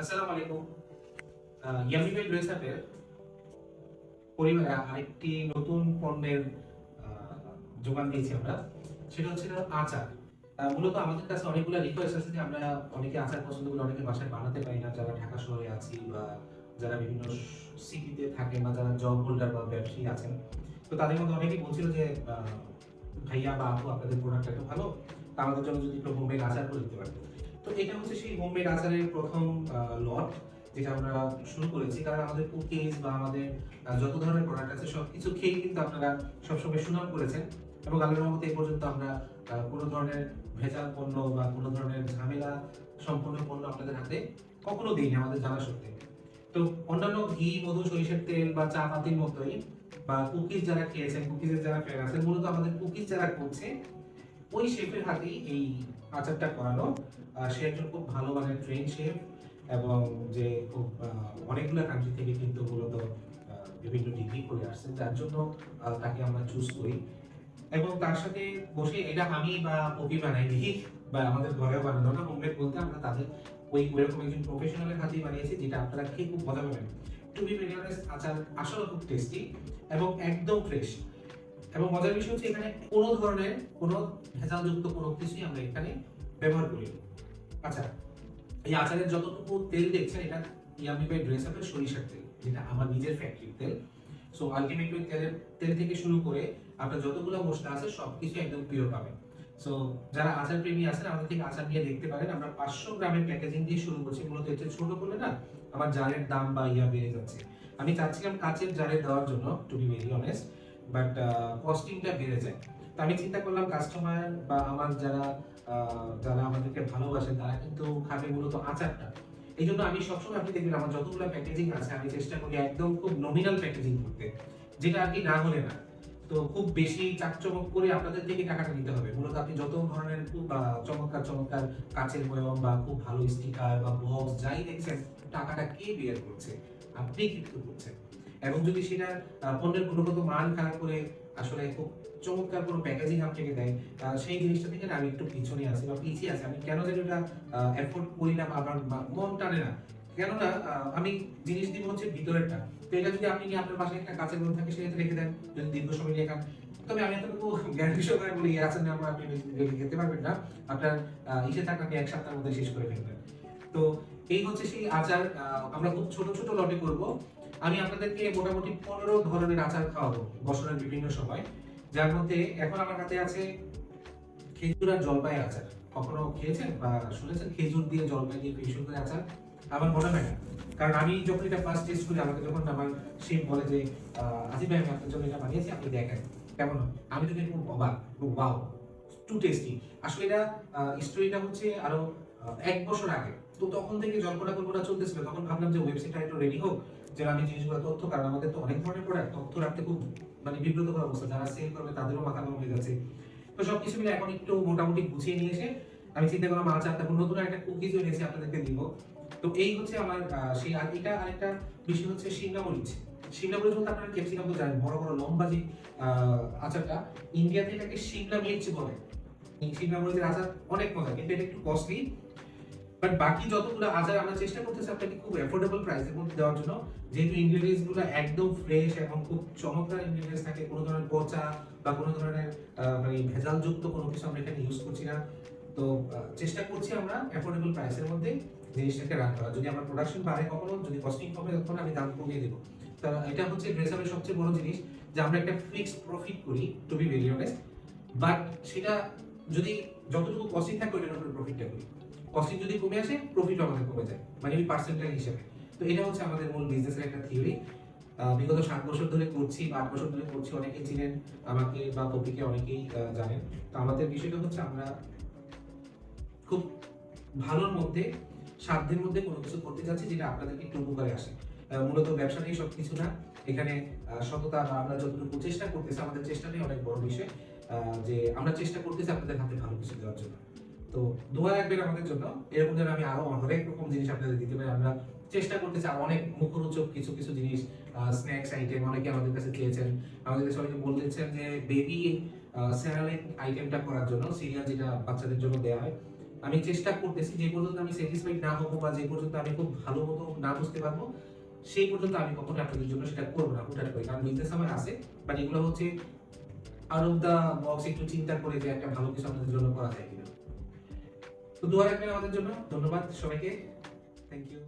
আসসালামু আলাইকুম yummy by dress পরিবারে আরেকটি নতুন পণ্যের যোগান দিয়েছি আমরা। সেটা হচ্ছে আচার। মূলত আমাদের কাছে অনেকগুলো রিকোয়েস্ট আছে যে আমরা অনেকে আচার পছন্দ করি অনেকে বাসায় বানাতে পারি না। যারা ঢাকা শহরে আছি বা যারা বিভিন্ন সিটিতে থাকে বা যারা জব হোল্ডার বা ব্যবসায়ী আছেন, তো তাদের মধ্যে অনেকেই বলছিল যে ভাইয়া বা আপু, আপনাদের প্রোডাক্ট এত ভালো আমাদের জন্য যদি একটু হোমমেড আচার করে দিতে পারতেন। তো এটা হচ্ছে সেই হোমমেড আচারের প্রথম লট, যেটা আমরা শুরু করেছি। কারণ আমাদের কুকিজ বা আমাদের যত ধরনের প্রোডাক্ট আছে, সবকিছু খেয়ে কিন্তু আপনারা সবসময় সুনাম করেছেন। এবং আল্লাহর রহমতে এই পর্যন্ত আমরা কোনো ধরনের ভেজাল পণ্য বা কোনো ধরনের ঝামেলা সম্পূর্ণ পণ্য আপনাদের হাতে কখনো দিইনি, আমাদের জানা সত্ত্বে। তো অন্যান্য ঘি, মধু, সরিষার তেল বা চা পাতির মতোই বা কুকিজ যারা খেয়েছেন, কুকিজের যারা ফ্যান আছেন, মূলত আমাদের কুকিজ যারা করছে ওই শেফের হাতেই এই আচারটা করানো সে একজন খুব ভালো মানের ট্রেন শেফ এবং যে খুব অনেকগুলো কান্ট্রি থেকে কিন্তু মূলত বিভিন্ন ডিগ্রি করে আসছে যার জন্য তাকে আমরা চুজ করি। এবং তার সাথে বসে এটা আমি বা পপি বানাইনি বা আমাদের ঘরে বানানো না। হোমমেড বলতে আমরা তাদের ওই ওইরকম একজন প্রফেশনালের হাতেই বানিয়েছি, যেটা আপনারা খেয়ে খুব মজা পাবেন। টু বি ভেরি আচার আসলে খুব টেস্টি এবং একদম ফ্রেশ এবং মজার বিষয় হচ্ছে এখানে কোনো ধরনের কোনো ভেজালযুক্ত কোনো কিছুই আমরা এখানে ব্যবহার করি আচ্ছা এই আচারের যতটুকু তেল দেখছেন, এটা ইয়ামি বাই ড্রেস আপের সরিষার তেল, যেটা আমার নিজের ফ্যাক্টরির তেল। সো আলটিমেটলি তেলের, তেল থেকে শুরু করে আপনার যতগুলো মশলা আছে, সবকিছু একদম পিওর পাবেন। সো যারা আচার প্রেমী আছেন, আমাদের থেকে আচার নিয়ে দেখতে পারেন। আমরা পাঁচশো গ্রামের প্যাকেজিং দিয়ে শুরু করছি। মূলত এটা ছোট করলে না, আমার জারের দাম বা ইয়া বেড়ে যাচ্ছে। আমি চাচ্ছিলাম কাচের জারে দেওয়ার জন্য to be very honest but কস্টিংটা বেড়ে যায়। তো আমি চিন্তা করলাম কাস্টমার বা আমার যারা যারা আমাদেরকে ভালোবাসেন, তারা কিন্তু খাবে মূলত আচারটা। এই জন্য আমি সবসময় আপনি দেখবেন, আমার যতগুলো প্যাকেজিং আছে, আমি চেষ্টা করি একদম খুব নমিনাল প্যাকেজিং করতে, যেটা আর কি না হলে না। তো খুব বেশি চাকচমক করে আপনাদের থেকে টাকাটা নিতে হবে। মূলত আপনি যত ধরনের খুব চমৎকার চমৎকার কাচের বয়ম বা খুব ভালো স্টিকার বা বক্স যাই দেখছেন, টাকাটা কে বিয়ার করছে, আপনি কিন্তু করছেন। এবং যদি সেটা পণ্যের গুণগত মান খারাপ করে আসলে খুব চমৎকার কোনো প্যাকেজিং আপনাকে দেয় সেই জিনিসটা থেকে আমি একটু পিছনে আছি বা পিছিয়ে আছি। আমি কেন জানি ওটা এফোর্ড করি না বা আমার মন টানে না। কেননা আমি জিনিস দিব হচ্ছে ভিতরেরটা। তো এটা যদি আপনি আপনার পাশে একটা কাঁচের মধ্যে থাকে সেটা রেখে দেন, যদি দীর্ঘ সময় নিয়ে খান। তবে আমি এতটুকু গ্যারান্টি সহকারে বলি আচার নাম আপনি খেতে পারবেন না। আপনার ইসে থাকা আপনি এক সপ্তাহের মধ্যে শেষ করে ফেলবেন। তো এই হচ্ছে সেই আচার আমরা খুব ছোট ছোট লটে করব। আমি আপনাদেরকে মোটামুটি পনেরো ধরনের আচার খাওয়াবো বছরের বিভিন্ন সময়। যার মধ্যে এখন আমার হাতে আছে খেজুর আর জলপাই আচার। কখনো খেয়েছেন বা শুনেছেন? খেজুর দিয়ে জলপাই দিয়ে পেশন করে আচার? আমার মনে হয় কারণ আমি যখন এটা ফার্স্ট টেস্ট করি, আমাকে যখন আমার শেফ বলে যে আজি ভাই, আমি আপনার জন্য এটা বানিয়েছি, আপনি দেখেন। কেমন আমি তো দেখুন অবাক ওয়াও টু টেস্টি আসলে এটা স্টোরিটা হচ্ছে আরও এক বছর আগে। তো তখন থেকে জল্পনা কল্পনা চলতেছিল। তখন ভাবলাম যে ওয়েবসাইটটা একটু রেডি হোক। যেন আমি জিনিসগুলো তথ্য, কারণ আমাদের তো অনেক ধরনের প্রোডাক্ট তথ্য রাখতে খুব মানে বিব্রতকর অবস্থা। যারা সেল করবে, তাদেরও মাথা গরম হয়ে যাচ্ছে। তো সবকিছু মিলে এখন একটু মোটামুটি গুছিয়ে নিয়ে এসে আমি চিন্তা করলাম আচার তারপর নতুন একটা কুকিজ এনেছি, আপনাদেরকে দিব। তো এই হচ্ছে আমার সেই আর এটা আরেকটা বিষয় হচ্ছে সিমলা মরিচ সিমলা মরিচ বলতে আপনারা ক্যাপসিকাম তো জানেন, বড় বড় লম্বা যে আচারটা ইন্ডিয়াতে এটাকে সিমলা মির্চ বলে। সিমলা মরিচের আচার অনেক মজা, কিন্তু এটা একটু কস্টলি বাট বাকি যতগুলো আচার আমরা চেষ্টা করতেছি আপনাকে খুব অ্যাফোর্ডেবল প্রাইসের মধ্যে দেওয়ার জন্য, যেহেতু ইনগ্রেডিয়েন্টসগুলো একদম ফ্রেশ এবং খুব চমৎকার ইনগ্রেডিয়েন্টস থাকে, কোনো ধরনের পচা বা কোনো ধরনের মানে ভেজালযুক্ত কোনো কিছু আমরা এখানে ইউজ করছি না। তো চেষ্টা করছি আমরা অ্যাফোর্ডেবল প্রাইসের মধ্যে জিনিসটাকে রান করা যদি আমার প্রোডাকশন বাড়ে কখনো, যদি কস্টিং কমে, তখন আমি দাম কমিয়ে দেবো। তা, এটা হচ্ছে ড্রেসাপের সবচেয়ে বড় জিনিস যে আমরা একটা ফিক্সড প্রফিট করি to be very honest but সেটা যদি যতটুকু কস্টিং থাকে, ওইটার প্রফিটটা করি। কস্টিং যদি কমে আসে প্রফিট আমাদের কমে যায় মানে ওই পার্সেন্টেজ হিসেবে। তো এটা হচ্ছে আমাদের মূল বিজনেসের একটা থিওরি বিগত সাত বছর ধরে করছি, বা আট বছর ধরে করছি, অনেকেই চিনেন, আমাকে বা পপিকে অনেকেই জানেন। তো আমাদের বিষয়টা হচ্ছে আমরা খুব ভালোর মধ্যে, সাধ্যের মধ্যে কোনো কিছু করতে যাচ্ছি যেটা আপনাদেরকে একটু উপকারে আসে। মূলত ব্যবসাটাই সব কিছু না। এখানে সততা বা আমরা যতটুকু চেষ্টা করতেছি, আমাদের চেষ্টাটাই অনেক বড় বিষয়। যে আমরা চেষ্টা করতেছি আপনাদের হাতে ভালো কিছু দেওয়ার জন্য। তো দোয়া রাখবেন আমাদের জন্য। এরকম যেন আমি আরও অনেক রকম জিনিস আপনাদের দিতে পারি। আমরা চেষ্টা করতেছি অনেক মুখরোচক কিছু কিছু জিনিস স্ন্যাক্স আইটেম অনেকে আমাদের কাছে চেয়েছেন। আমাদের কাছে অনেকে বলতেছেন যে বেবি স্যারালিক আইটেমটা করার জন্য সিরিয়াল যেটা বাচ্চাদের জন্য দেওয়া হয়। আমি চেষ্টা করতেছি, যে পর্যন্ত আমি স্যাটিসফাইড না হব বা যে পর্যন্ত আমি খুব ভালো মতো না বুঝতে পারব, সেই পর্যন্ত আমি কখনো আপনাদের জন্য সেটা করব না হুটাট করে। কারণ বিজনেস আমার আছে বাট এগুলো হচ্ছে আউট অফ দ্য বক্স একটু চিন্তা করে যে একটা ভালো কিছু আপনাদের জন্য করা যায় কিনা। তো দোয়া রাখবেন আমাদের জন্য। ধন্যবাদ সবাইকে। Thank you